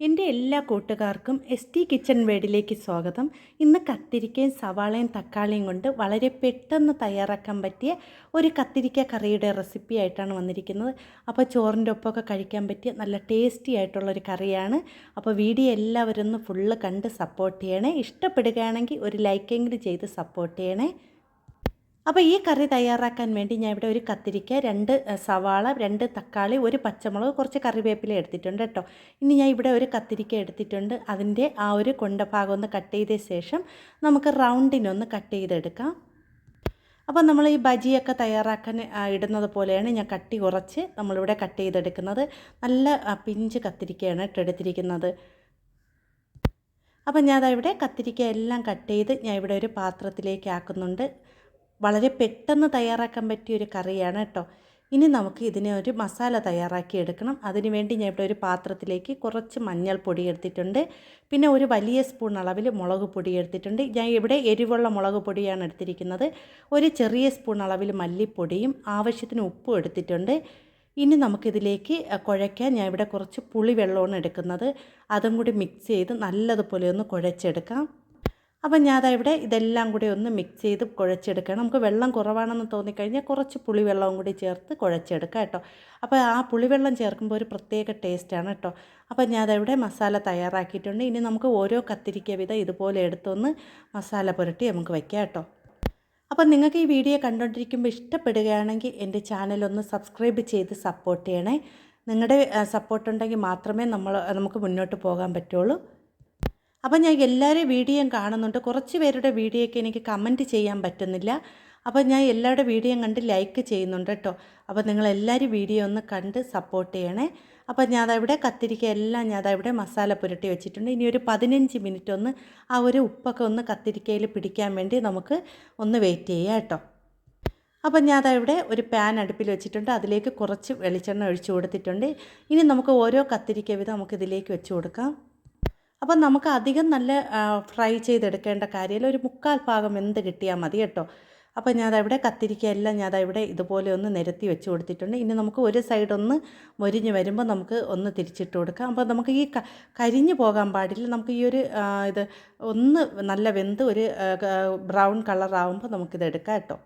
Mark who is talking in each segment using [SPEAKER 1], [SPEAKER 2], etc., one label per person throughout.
[SPEAKER 1] എന്റെ എല്ലാ കൂട്ടുകാർക്കും എസ് ടി കിച്ചൺ വേഡിലേക്ക് സ്വാഗതം. ഇന്ന് കത്തിരിക്കയും സവാളയും തക്കാളിയും കൊണ്ട് വളരെ പെട്ടെന്ന് തയ്യാറാക്കാൻ പറ്റിയ ഒരു കത്തിരിക്ക കറിയുടെ റെസിപ്പി ആയിട്ടാണ് വന്നിരിക്കുന്നത്. അപ്പോൾ ചോറിന്റെ ഒപ്പമൊക്കെ കഴിക്കാൻ പറ്റിയ നല്ല ടേസ്റ്റി ആയിട്ടുള്ളൊരു കറിയാണ്. അപ്പോൾ വീഡിയോ എല്ലാവരും ഒന്ന് ഫുള്ള് കണ്ട് സപ്പോർട്ട് ചെയ്യണേ. ഇഷ്ടപ്പെടുകയാണെങ്കിൽ ഒരു ലൈക്കെങ്കിലും ചെയ്ത് സപ്പോർട്ട് ചെയ്യണേ. അപ്പോൾ ഈ കറി തയ്യാറാക്കാൻ വേണ്ടി ഞാൻ ഇവിടെ ഒരു കത്തിരിക്ക രണ്ട് സവാള രണ്ട് തക്കാളി ഒരു പച്ചമുളക് കുറച്ച് കറിവേപ്പില എടുത്തിട്ടുണ്ട് കേട്ടോ. ഇനി ഞാൻ ഇവിടെ ഒരു കത്തിരിക്ക എടുത്തിട്ടുണ്ട്. അതിന്റെ ആ ഒരു കൊണ്ട ഭാഗം ഒന്ന് കട്ട് ചെയ്ത ശേഷം നമുക്ക് റൗണ്ടിനൊന്ന് കട്ട് ചെയ്തെടുക്കാം. അപ്പോൾ നമ്മൾ ഈ ബജിയൊക്കെ തയ്യാറാക്കാൻ ഇടുന്നത് പോലെയാണ് ഞാൻ കട്ടി കുറച്ച് നമ്മളിവിടെ കട്ട് ചെയ്തെടുക്കുന്നത്. നല്ല പിഞ്ച് കത്തിരിക്കയാണ് കേട്ടോ എടുത്തിരിക്കുന്നത്. അപ്പം ഞാൻ ഇവിടെ കത്തിരിക്ക എല്ലാം കട്ട് ചെയ്ത് ഞാൻ ഇവിടെ ഒരു പാത്രത്തിലേക്ക് ആക്കുന്നുണ്ട്. വളരെ പെട്ടെന്ന് തയ്യാറാക്കാൻ പറ്റിയ ഒരു കറിയാണ് കേട്ടോ. ഇനി നമുക്ക് ഇതിനെ ഒരു മസാല തയ്യാറാക്കി എടുക്കണം. അതിന് വേണ്ടി ഞാൻ ഇവിടെ ഒരു പാത്രത്തിലേക്ക് കുറച്ച് മഞ്ഞൾപ്പൊടി എടുത്തിട്ടുണ്ട്. പിന്നെ ഒരു വലിയ സ്പൂൺ അളവിൽ മുളക് പൊടി എടുത്തിട്ടുണ്ട്. ഞാൻ ഇവിടെ എരിവുള്ള മുളക് പൊടിയാണ് എടുത്തിരിക്കുന്നത്. ഒരു ചെറിയ സ്പൂൺ അളവിൽ മല്ലിപ്പൊടിയും ആവശ്യത്തിന് ഉപ്പും എടുത്തിട്ടുണ്ട്. ഇനി നമുക്കിതിലേക്ക് കുഴയ്ക്കാൻ ഞാൻ ഇവിടെ കുറച്ച് പുളി വെള്ളമാണ് എടുക്കുന്നത്. അതും കൂടി മിക്സ് ചെയ്ത് നല്ലതുപോലെ ഒന്ന് കുഴച്ചെടുക്കാം. അപ്പം ഞാൻ ഇവിടെ ഇതെല്ലാം കൂടി ഒന്ന് മിക്സ് ചെയ്ത് കുഴച്ചെടുക്കണം. നമുക്ക് വെള്ളം കുറവാണെന്ന് തോന്നിക്കഴിഞ്ഞാൽ കുറച്ച് പുളിവെള്ളവും കൂടി ചേർത്ത് കുഴച്ചെടുക്കാം കേട്ടോ. അപ്പോൾ ആ പുളിവെള്ളം ചേർക്കുമ്പോൾ ഒരു പ്രത്യേക ടേസ്റ്റാണ് കേട്ടോ. അപ്പം ഞാൻ ഇവിടെ മസാല തയ്യാറാക്കിയിട്ടുണ്ട്. ഇനി നമുക്ക് ഓരോ കത്തിരിക്ക വിധം ഇതുപോലെ എടുത്തൊന്ന് മസാല പുരട്ടി നമുക്ക് വയ്ക്കാം കേട്ടോ. അപ്പം നിങ്ങൾക്ക് ഈ വീഡിയോ കണ്ടുകൊണ്ടിരിക്കുമ്പോൾ ഇഷ്ടപ്പെടുകയാണെങ്കിൽ എന്റെ ചാനലൊന്ന് സബ്സ്ക്രൈബ് ചെയ്ത് സപ്പോർട്ട് ചെയ്യണേ. നിങ്ങളുടെ സപ്പോർട്ട് ഉണ്ടെങ്കിൽ മാത്രമേ നമ്മൾ നമുക്ക് മുന്നോട്ട് പോകാൻ പറ്റുള്ളൂ. അപ്പം ഞാൻ എല്ലാവരുടെയും വീഡിയോയും കാണുന്നുണ്ട്. കുറച്ച് പേരുടെ വീഡിയോയൊക്കെ എനിക്ക് കമന്റ് ചെയ്യാൻ പറ്റുന്നില്ല. അപ്പോൾ ഞാൻ എല്ലാവരുടെ വീഡിയോയും കണ്ട് ലൈക്ക് ചെയ്യുന്നുണ്ട് കേട്ടോ. അപ്പോൾ നിങ്ങൾ എല്ലാവരും വീഡിയോ ഒന്ന് കണ്ട് സപ്പോർട്ട് ചെയ്യണേ. അപ്പോൾ ഞാൻ അതവിടെ കത്തിരിക്ക എല്ലാം ഞാൻ അതവിടെ മസാല പുരട്ടി വെച്ചിട്ടുണ്ട്. ഇനി ഒരു പതിനഞ്ച് മിനിറ്റ് ഒന്ന് ആ ഒരു ഉപ്പൊക്കെ ഒന്ന് കത്തിരിക്കയിൽ പിടിക്കാൻ വേണ്ടി നമുക്ക് ഒന്ന് വെയിറ്റ് ചെയ്യാം കേട്ടോ. അപ്പം ഞാൻ അതവിടെ ഒരു പാൻ അടുപ്പിൽ വെച്ചിട്ടുണ്ട്. അതിലേക്ക് കുറച്ച് വെളിച്ചെണ്ണ ഒഴിച്ചു കൊടുത്തിട്ടുണ്ട്. ഇനി നമുക്ക് ഓരോ കത്തിരിക്ക വിധം നമുക്കിതിലേക്ക് വെച്ച് കൊടുക്കാം. അപ്പം നമുക്ക് അധികം നല്ല ഫ്രൈ ചെയ്തെടുക്കേണ്ട കാര്യമില്ല. ഒരു മുക്കാൽ ഭാഗം വെന്ത് കിട്ടിയാൽ മതി കേട്ടോ. അപ്പം ഞാൻ അതവിടെ കത്തിരിക്ക എല്ലാം ഞാൻ അതവിടെ ഇതുപോലെ ഒന്ന് നിരത്തി വെച്ച് കൊടുത്തിട്ടുണ്ട്. ഇനി നമുക്ക് ഒരു സൈഡ് ഒന്ന് മൊരിഞ്ഞ് വരുമ്പോൾ നമുക്ക് ഒന്ന് തിരിച്ചിട്ട് കൊടുക്കാം. അപ്പോൾ നമുക്ക് ഈ കരിഞ്ഞു പോകാൻ പാടില്ല. നമുക്ക് ഈ ഒരു ഇത് ഒന്ന് നല്ല വെന്ത് ഒരു ബ്രൗൺ കളറാവുമ്പോൾ നമുക്കിത് എടുക്കാം കേട്ടോ.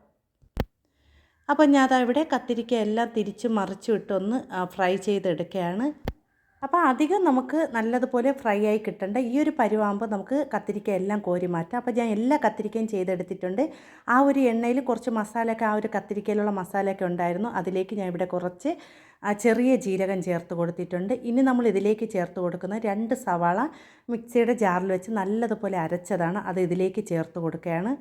[SPEAKER 1] അപ്പോൾ ഞാൻ അതവിടെ ഇവിടെ കത്തിരിക്ക എല്ലാം തിരിച്ച് മറിച്ചു ഇട്ടൊന്ന് ഫ്രൈ ചെയ്തെടുക്കുകയാണ് അപ്പോൾ അധികം നമുക്ക് നല്ലതുപോലെ ഫ്രൈ ആയി കിട്ടേണ്ട. ഈ ഒരു പരുവാകുമ്പോൾ നമുക്ക് കത്തിരിക്ക എല്ലാം കോരി മാറ്റാം. അപ്പോൾ ഞാൻ എല്ലാ കത്തിരിക്കയും ചെയ്തെടുത്തിട്ടുണ്ട്. ആ ഒരു എണ്ണയിൽ കുറച്ച് മസാലയൊക്കെ ആ ഒരു കത്തിരിക്കയിലുള്ള മസാലയൊക്കെ ഉണ്ടായിരുന്നു. അതിലേക്ക് ഞാൻ ഇവിടെ കുറച്ച് ചെറിയ ജീരകം ചേർത്ത് കൊടുത്തിട്ടുണ്ട്. ഇനി നമ്മൾ ഇതിലേക്ക് ചേർത്ത് കൊടുക്കുന്ന രണ്ട് സവാള മിക്സിയുടെ ജാറിൽ വെച്ച് നല്ലതുപോലെ അരച്ചതാണ്. അത് ഇതിലേക്ക് ചേർത്ത് കൊടുക്കുകയാണ്.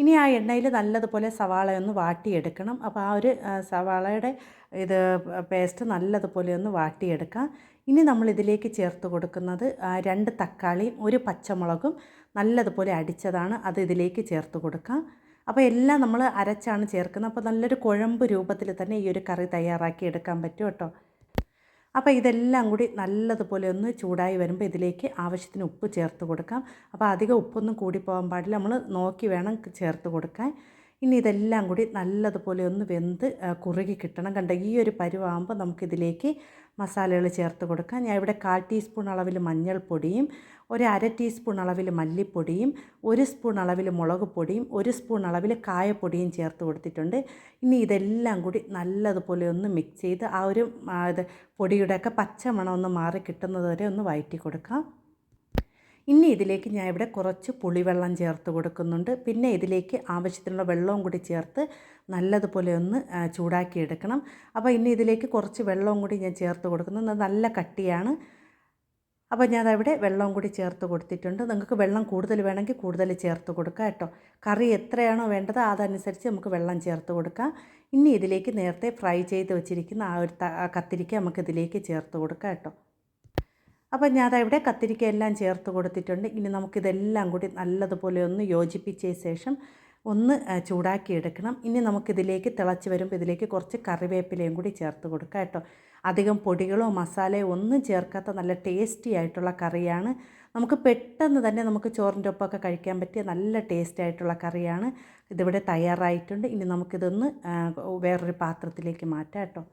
[SPEAKER 1] ഇനി ആ എണ്ണയിൽ നല്ലതുപോലെ സവാള ഒന്ന് വാട്ടിയെടുക്കണം. അപ്പോൾ ആ ഒരു സവാളയുടെ ഇത് പേസ്റ്റ് നല്ലതുപോലെ ഒന്ന് വാട്ടിയെടുക്കാം. ഇനി നമ്മൾ ഇതിലേക്ക് ചേർത്ത് കൊടുക്കുന്നത് രണ്ട് തക്കാളിയും ഒരു പച്ചമുളകും നല്ലതുപോലെ അടിച്ചതാണ്. അത് ഇതിലേക്ക് ചേർത്ത് കൊടുക്കാം. അപ്പോൾ എല്ലാം നമ്മൾ അരച്ചാണ് ചേർക്കുന്നത്. അപ്പോൾ നല്ലൊരു കുഴമ്പ് രൂപത്തിൽ തന്നെ ഈ ഒരു കറി തയ്യാറാക്കി എടുക്കാൻ പറ്റും കേട്ടോ. അപ്പോൾ ഇതെല്ലാം കൂടി നല്ലതുപോലെ ഒന്ന് ചൂടായി വരുമ്പോൾ ഇതിലേക്ക് ആവശ്യത്തിന് ഉപ്പ് ചേർത്ത് കൊടുക്കാം. അപ്പോൾ അധികം ഉപ്പൊന്നും കൂടി പോകാൻ പാടില്ല. നമ്മൾ നോക്കി വേണം ചേർത്ത് കൊടുക്കാൻ. ഇനി ഇതെല്ലാം കൂടി നല്ലതുപോലെ ഒന്ന് വെന്ത് കുറുകി കിട്ടണം. കണ്ട ഈ ഒരു പരുവാകുമ്പോൾ നമുക്കിതിലേക്ക് മസാലകൾ ചേർത്ത് കൊടുക്കാം ഞാൻ ഇവിടെ കാൽ ടീസ്പൂൺ അളവിൽ മഞ്ഞൾപ്പൊടിയും ഒരു അര ടീസ്പൂൺ അളവിൽ മല്ലിപ്പൊടിയും ഒരു സ്പൂൺ അളവിൽ മുളക് പൊടിയും ഒരു സ്പൂൺ അളവിൽ കായപ്പൊടിയും ചേർത്ത് കൊടുത്തിട്ടുണ്ട്. ഇനി ഇതെല്ലാം കൂടി നല്ലതുപോലെ ഒന്ന് മിക്സ് ചെയ്ത് ആ ഒരു പൊടിയുടെയൊക്കെ പച്ചമണം ഒന്ന് മാറി കിട്ടുന്നത് വരെ ഒന്ന് വഴറ്റി കൊടുക്കാം. ഇനി ഇതിലേക്ക് ഞാൻ ഇവിടെ കുറച്ച് പുളിവെള്ളം ചേർത്ത് കൊടുക്കുന്നുണ്ട്. പിന്നെ ഇതിലേക്ക് ആവശ്യത്തിനുള്ള വെള്ളവും കൂടി ചേർത്ത് നല്ലതുപോലെ ഒന്ന് ചൂടാക്കി എടുക്കണം. അപ്പോൾ ഇനി ഇതിലേക്ക് കുറച്ച് വെള്ളവും കൂടി ഞാൻ ചേർത്ത് കൊടുക്കുന്നത് നല്ല കട്ടിയാണ്. അപ്പോൾ ഞാൻ അവിടെ വെള്ളവും കൂടി ചേർത്ത് കൊടുത്തിട്ടുണ്ട്. നിങ്ങൾക്ക് വെള്ളം കൂടുതൽ വേണമെങ്കിൽ കൂടുതൽ ചേർത്ത് കൊടുക്കുക കേട്ടോ. കറി എത്രയാണോ വേണ്ടത് അതനുസരിച്ച് നമുക്ക് വെള്ളം ചേർത്ത് കൊടുക്കാം. ഇനി ഇതിലേക്ക് നേരത്തെ ഫ്രൈ ചെയ്ത് വെച്ചിരിക്കുന്ന ആ ഒരു കത്തിരിക്ക നമുക്ക് ഇതിലേക്ക് ചേർത്ത് കൊടുക്കാം കേട്ടോ. അപ്പം ഞാൻ ഇവിടെ കത്തിരിക്ക എല്ലാം ചേർത്ത് കൊടുത്തിട്ടുണ്ട്. ഇനി നമുക്കിതെല്ലാം കൂടി നല്ലതുപോലെ ഒന്ന് യോജിപ്പിച്ച ശേഷം ഒന്ന് ചൂടാക്കിയെടുക്കണം ഇനി നമുക്കിതിലേക്ക് തിളച്ച് വരുമ്പോൾ ഇതിലേക്ക് കുറച്ച് കറിവേപ്പിലയും കൂടി ചേർത്ത് കൊടുക്കുക കേട്ടോ. അധികം പൊടികളോ മസാലയോ ഒന്നും ചേർക്കാത്ത നല്ല ടേസ്റ്റി ആയിട്ടുള്ള കറിയാണ്. നമുക്ക് പെട്ടെന്ന് തന്നെ നമുക്ക് ചോറിന്റെ ഒപ്പമൊക്കെ കഴിക്കാൻ പറ്റിയ നല്ല ടേസ്റ്റി ആയിട്ടുള്ള കറിയാണ്. ഇതിവിടെ തയ്യാറായിട്ടുണ്ട്. ഇനി നമുക്കിതൊന്ന് വേറൊരു പാത്രത്തിലേക്ക് മാറ്റാം കേട്ടോ.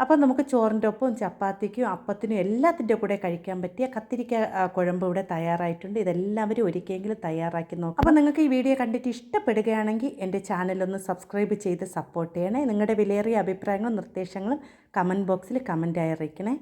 [SPEAKER 1] അപ്പം നമുക്ക് ചോറിന്റെ ഒപ്പം ചപ്പാത്തിക്കും അപ്പത്തിനും എല്ലാത്തിന്റെ കൂടെ കഴിക്കാൻ പറ്റിയ കത്തിരിക്ക കുഴമ്പ് ഇവിടെ തയ്യാറായിട്ടുണ്ട്. ഇതെല്ലാവരും ഒരിക്കലെങ്കിലും തയ്യാറാക്കി നോക്കും. അപ്പം നിങ്ങൾക്ക് ഈ വീഡിയോ കണ്ടിട്ട് ഇഷ്ടപ്പെടുകയാണെങ്കിൽ എന്റെ ചാനലൊന്ന് സബ്സ്ക്രൈബ് ചെയ്ത് സപ്പോർട്ട് ചെയ്യണേ. നിങ്ങളുടെ വിലയേറിയ അഭിപ്രായങ്ങളും നിർദ്ദേശങ്ങളും കമന്റ് ബോക്സിൽ കമന്റായി അറിയിക്കണേ.